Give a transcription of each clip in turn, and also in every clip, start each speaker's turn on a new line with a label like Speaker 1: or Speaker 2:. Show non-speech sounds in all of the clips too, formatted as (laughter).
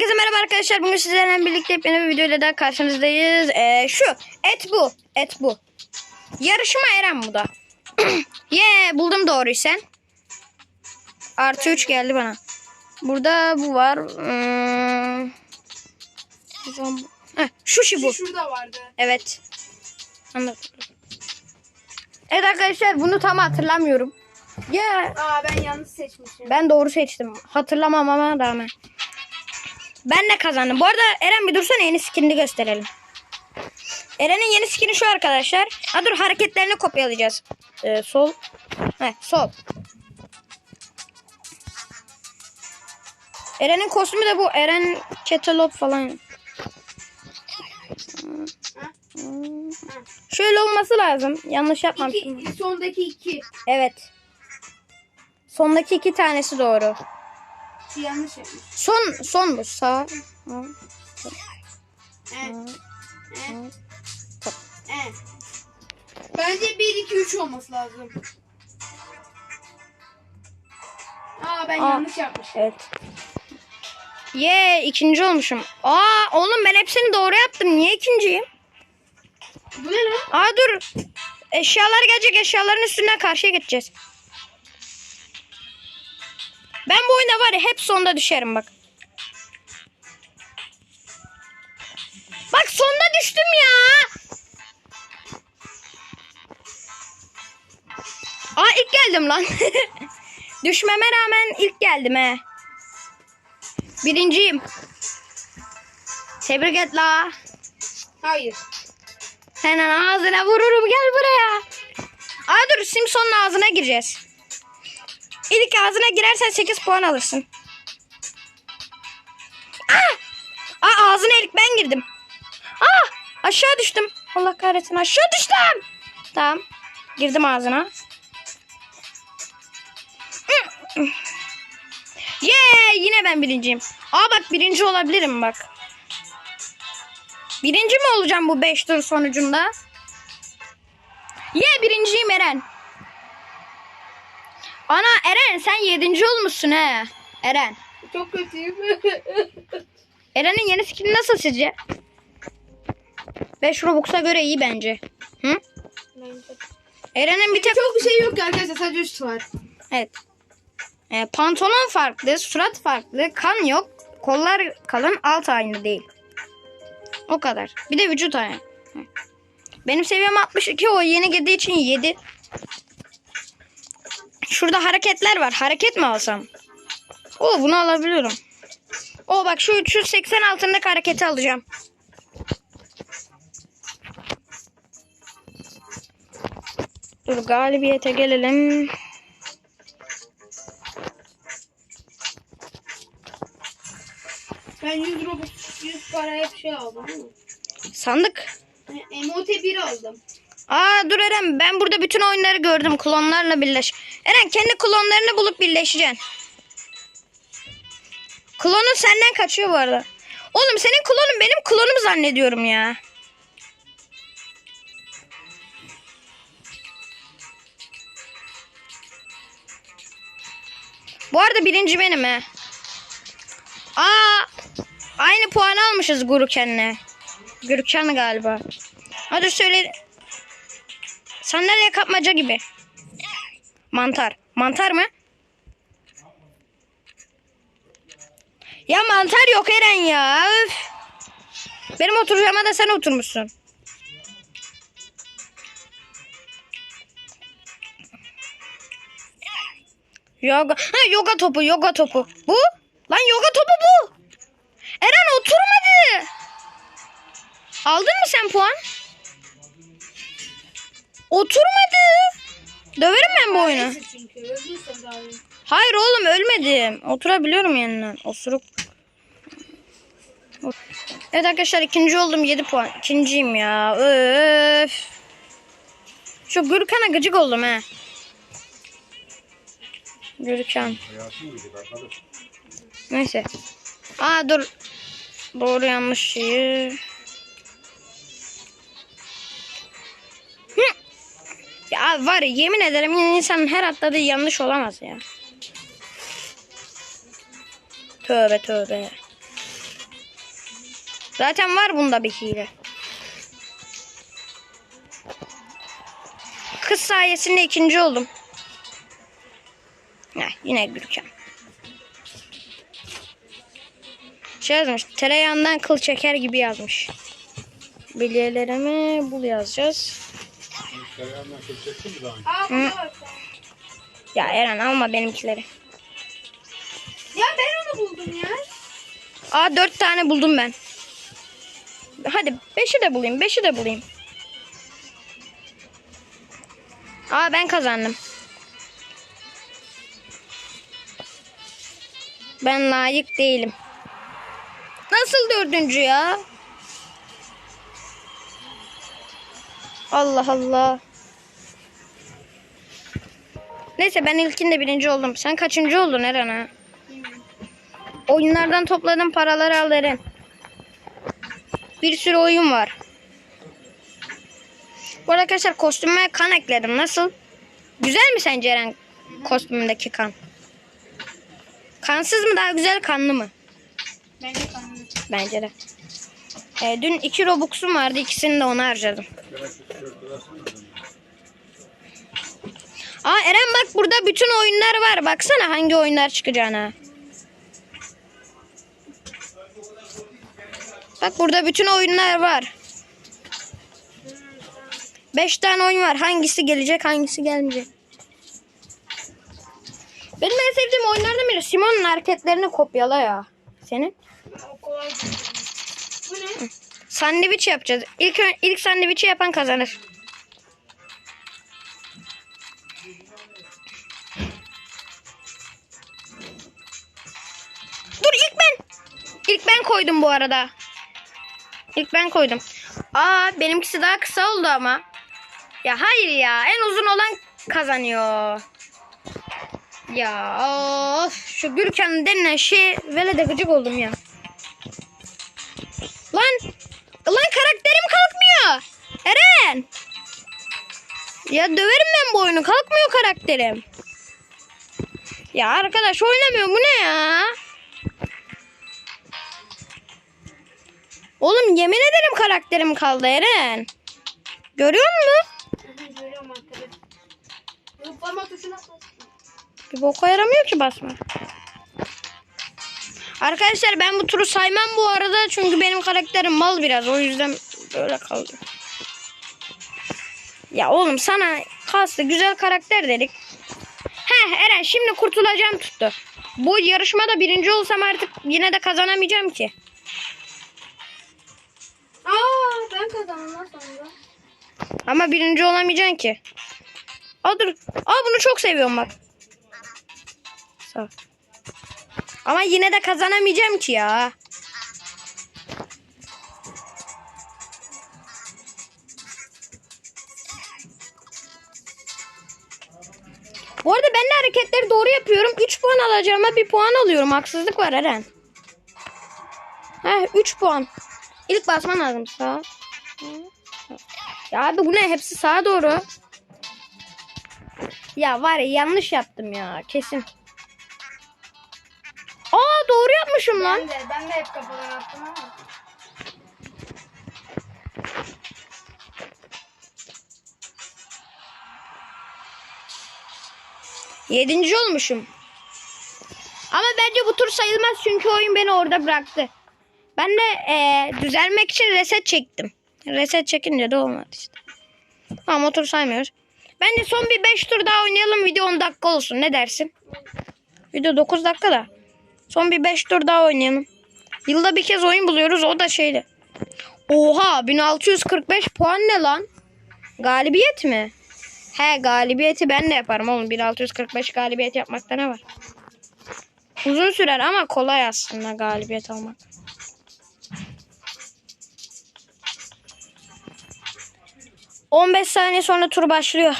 Speaker 1: Herkese merhaba arkadaşlar. Bugün sizlerle birlikte yeni bir videoyla daha karşınızdayız. Ee, şu et bu. Et bu. Yarışma Eren bu da. (clears throat) Ye buldum doğruyu sen. Artı 3 geldi bana. Burada bu var. Hmm. Heh, şu şey bu.
Speaker 2: Şurada vardı.
Speaker 1: Evet. Anladım. Evet arkadaşlar bunu tam hatırlamıyorum. Ya
Speaker 2: Aa ben yanlış seçmişim.
Speaker 1: ben doğru seçtim. Hatırlamamama rağmen. Ben de kazandım. Bu arada Eren bir dursana yeni skinini gösterelim. Eren'in yeni skini şu arkadaşlar. Ha dur hareketlerini kopyalayacağız. Ee, sol. Heh, sol. Eren'in kostümü de bu. Eren Ketelop falan. Şöyle olması lazım. Yanlış yapmamışım.
Speaker 2: İki, sondaki iki.
Speaker 1: Evet. Sondaki iki tanesi doğru.
Speaker 2: Yanlış yapmış.
Speaker 1: Son son bu sağ. Hı.
Speaker 2: Evet. Evet. Evet. Bence 1 2 3 olması lazım. Aa ben
Speaker 1: Aa.
Speaker 2: yanlış yapmışım.
Speaker 1: Evet. Ye ikinci olmuşum. Aa oğlum ben hepsini doğru yaptım. Niye ikinciyim?
Speaker 2: Bu ne lan?
Speaker 1: Aa dur. Eşyalar gelecek. Eşyaların üstünden karşıya geçeceğiz. Ben bu oyunda var ya hep sonda düşerim bak. Bak sonda düştüm ya. Aa ilk geldim lan. (laughs) Düşmeme rağmen ilk geldim he. Birinciyim. Tebrik et la.
Speaker 2: Hayır.
Speaker 1: Senin ağzına vururum gel buraya. Aa dur Simpson'un ağzına gireceğiz. İlk ağzına girersen 8 puan alırsın. Aa! Aa ağzına ilk ben girdim. Aa aşağı düştüm. Allah kahretsin aşağı düştüm. Tamam. Girdim ağzına. Yeah yine ben birinciyim. Aa bak birinci olabilirim bak. Birinci mi olacağım bu 5 tur sonucunda? Ye birinciyim Eren. Ana Eren sen yedinci olmuşsun he. Eren.
Speaker 2: Çok kötüyüm. (laughs)
Speaker 1: Eren'in yeni skini nasıl sizce? 5 Robux'a göre iyi bence. Hı? Eren'in bir tek...
Speaker 2: Çok bir şey yok arkadaşlar sadece üst var.
Speaker 1: Evet. Ee, pantolon farklı, surat farklı, kan yok, kollar kalın, alt aynı değil. O kadar. Bir de vücut aynı. Benim seviyem 62, o yeni girdiği için 7. Şurada hareketler var. Hareket mi alsam? O bunu alabiliyorum. O bak şu 380 altındaki hareketi alacağım. Dur galibiyete gelelim.
Speaker 2: Ben 100 robux 100 para hep şey aldım?
Speaker 1: Sandık.
Speaker 2: Emote 1 aldım.
Speaker 1: Aa dur Eren ben burada bütün oyunları gördüm. Klonlarla birleş. Eren kendi klonlarını bulup birleşeceksin. Klonun senden kaçıyor bu arada. Oğlum senin klonun benim klonum zannediyorum ya. Bu arada birinci benim he. Aa, aynı puan almışız Guruken'le. Gürkan galiba. Hadi söyle. Sandalye kapmaca gibi. Mantar. Mantar mı? Ya mantar yok Eren ya. Öf. Benim oturacağıma da sen oturmuşsun. Yoga. Ha, yoga topu, yoga topu. Bu? Lan yoga topu bu. Eren oturmadı. Aldın mı sen puan? Oturmadı. Döverim ben bu oyunu. Hayır oğlum ölmedim. Oturabiliyorum yanına. Osuruk. Evet arkadaşlar ikinci oldum 7 puan. İkinciyim ya. Öf. Şu Gürkan'a gıcık oldum he. Gürkan. Neyse. Aa dur. Doğru yanlış şeyi. Var ya, yemin ederim insanın her atladığı yanlış olamaz ya. Tövbe tövbe. Zaten var bunda bir hile. Kız sayesinde ikinci oldum. Heh, yine Gürkan. Şey yazmış. Tereyağından kıl çeker gibi yazmış. Bilyelerimi bul yazacağız.
Speaker 3: Tereyağından çekeceksin mi daha önce?
Speaker 2: Aa var.
Speaker 1: Ya Eren alma benimkileri.
Speaker 2: Ya ben onu buldum ya.
Speaker 1: Aa dört tane buldum ben. Hadi beşi de bulayım. Beşi de bulayım. Aa ben kazandım. Ben layık değilim. Nasıl dördüncü ya? Allah Allah. Neyse ben ilkinde birinci oldum. Sen kaçıncı oldun Eren ha? Oyunlardan topladığım paraları al Eren. Bir sürü oyun var. Bu arada arkadaşlar kostüme kan ekledim. Nasıl? Güzel mi sence Eren kostümündeki kan? Kansız mı daha güzel kanlı mı?
Speaker 2: Bence kanlı.
Speaker 1: Bence de. Ee, dün iki Robux'um vardı. ikisini de ona harcadım. Aa Eren bak burada bütün oyunlar var. Baksana hangi oyunlar çıkacağına. Bak burada bütün oyunlar var. Beş tane oyun var. Hangisi gelecek hangisi gelmeyecek. Benim en sevdiğim oyunlardan biri Simon'un hareketlerini kopyala ya. Senin?
Speaker 2: Bu ne?
Speaker 1: Sandviç yapacağız. İlk ilk sandviçi yapan kazanır. Koydum bu arada. İlk ben koydum. Aa benimkisi daha kısa oldu ama. Ya hayır ya en uzun olan kazanıyor. Ya of şu Gürkan denilen şey vele de gıcık oldum ya. Lan lan karakterim kalkmıyor. Eren. Ya döverim ben bu oyunu. Kalkmıyor karakterim. Ya arkadaş oynamıyor. Bu ne ya? Oğlum yemin ederim karakterim kaldı Eren. Görüyor musun?
Speaker 2: Görüyorum arkadaşlar. Zıplama tuşuna.
Speaker 1: Bir boka yaramıyor ki basma. Arkadaşlar ben bu turu saymam bu arada çünkü benim karakterim mal biraz o yüzden böyle kaldı. Ya oğlum sana kastı güzel karakter dedik. Heh Eren şimdi kurtulacağım tuttu. Bu yarışmada birinci olsam artık yine de kazanamayacağım ki.
Speaker 2: Aa ben kazandım sonunda.
Speaker 1: Ama birinci olamayacaksın ki. Aa dur. Aa bunu çok seviyorum bak. Sağ. Ama yine de kazanamayacağım ki ya. Bu arada ben de hareketleri doğru yapıyorum. 3 puan alacağıma 1 puan alıyorum. Haksızlık var Eren. Heh 3 puan. İlk basman lazım sağ. Ya abi bu ne? Hepsi sağa doğru. Ya var ya yanlış yaptım ya kesin. Aa doğru yapmışım lan.
Speaker 2: Ben de, ben de hep kafadan attım ama.
Speaker 1: Yedinci olmuşum. Ama bence bu tur sayılmaz çünkü oyun beni orada bıraktı. Ben de eee, düzelmek için reset çektim. Reset çekince de olmadı işte. Ama o tur saymıyoruz. Bence son bir 5 tur daha oynayalım. Video 10 dakika olsun. Ne dersin? Video 9 dakika da. Son bir 5 tur daha oynayalım. Yılda bir kez oyun buluyoruz. O da şeydi. Oha 1645 puan ne lan? Galibiyet mi? He galibiyeti ben de yaparım oğlum. 1645 galibiyet yapmakta ne var? Uzun sürer ama kolay aslında galibiyet almak. ...15 saniye sonra tur başlıyor.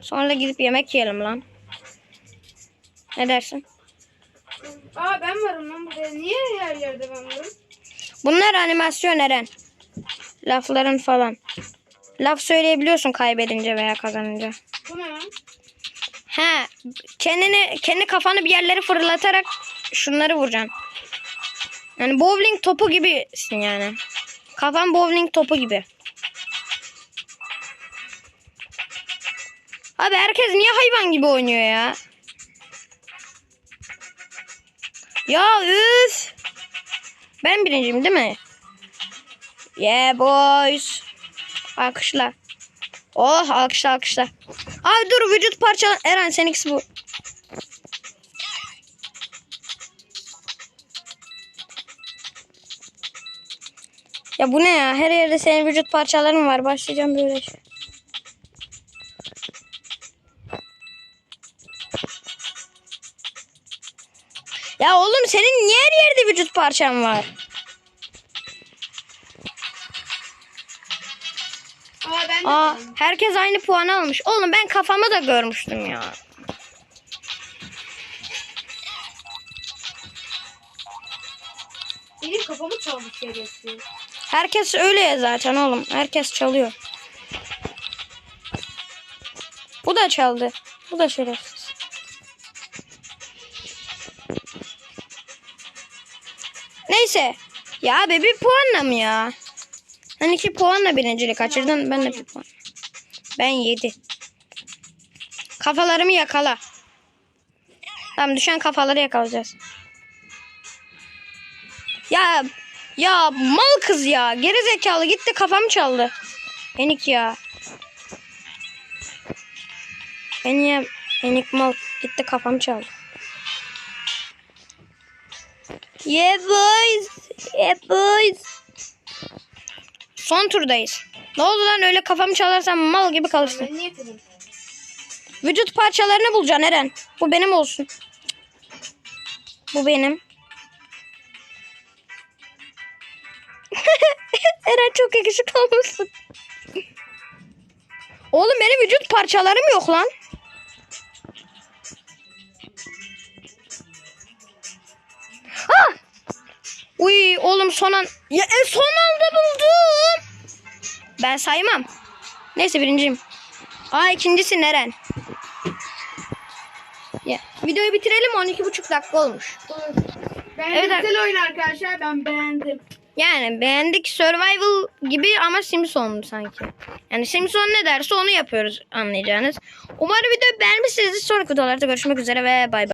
Speaker 1: Sonra gidip yemek yiyelim lan. Ne dersin?
Speaker 2: Aa ben varım lan burada. Niye her yerde ben varım?
Speaker 1: Bunlar animasyon Eren. Lafların falan. Laf söyleyebiliyorsun kaybedince veya kazanınca.
Speaker 2: Bu ne lan?
Speaker 1: He, kendini kendi kafanı bir yerlere fırlatarak şunları vuracaksın. Yani bowling topu gibisin yani. Kafan bowling topu gibi. Abi herkes niye hayvan gibi oynuyor ya? Ya üf. Ben birinciyim değil mi? Yeah boys. Alkışla. Oh alkışla alkışla. Abi dur vücut parça. Eren seninkisi bu. Ya bu ne ya? Her yerde senin vücut parçaların var. Başlayacağım böyle şey. Ya oğlum senin niye her yerde vücut parçan var?
Speaker 2: Aa ben de
Speaker 1: Aa, herkes aynı puanı almış. Oğlum ben kafamı da görmüştüm ya.
Speaker 2: Benim kafamı çaldı şerefsiz.
Speaker 1: Herkes öyle ya zaten oğlum. Herkes çalıyor. Bu da çaldı. Bu da şerefsiz. Neyse. Ya abi bir puanla mı ya? Hani iki puanla birinciliği kaçırdın. Ben de bir puan. Ben yedi. Kafalarımı yakala. Tamam düşen kafaları yakalayacağız. Ya ya mal kız ya. Geri zekalı gitti kafamı çaldı. Enik ya. Eniye enik mal gitti kafamı çaldı. Yeah boys. Yeah boys. Son turdayız. Ne oldu lan öyle kafamı çalarsan mal gibi kalırsın.
Speaker 2: Ben niye?
Speaker 1: Vücut parçalarını bulacaksın Eren. Bu benim olsun. Bu benim. (laughs) Eren çok yakışıklı olmuşsun. Oğlum benim vücut parçalarım yok lan. Uy oğlum son an... Ya e, son anda buldum. Ben saymam. Neyse birinciyim. Aa ikincisi Eren. Ya, videoyu bitirelim 12,5 dakika olmuş.
Speaker 2: Ben
Speaker 1: Evet,
Speaker 2: güzel oyun arkadaşlar. Ben beğendim.
Speaker 1: Yani beğendik survival gibi ama Simpson sanki. Yani Simpson ne derse onu yapıyoruz anlayacağınız. Umarım videoyu beğenmişsinizdir. Sonraki videolarda görüşmek üzere ve bay bay.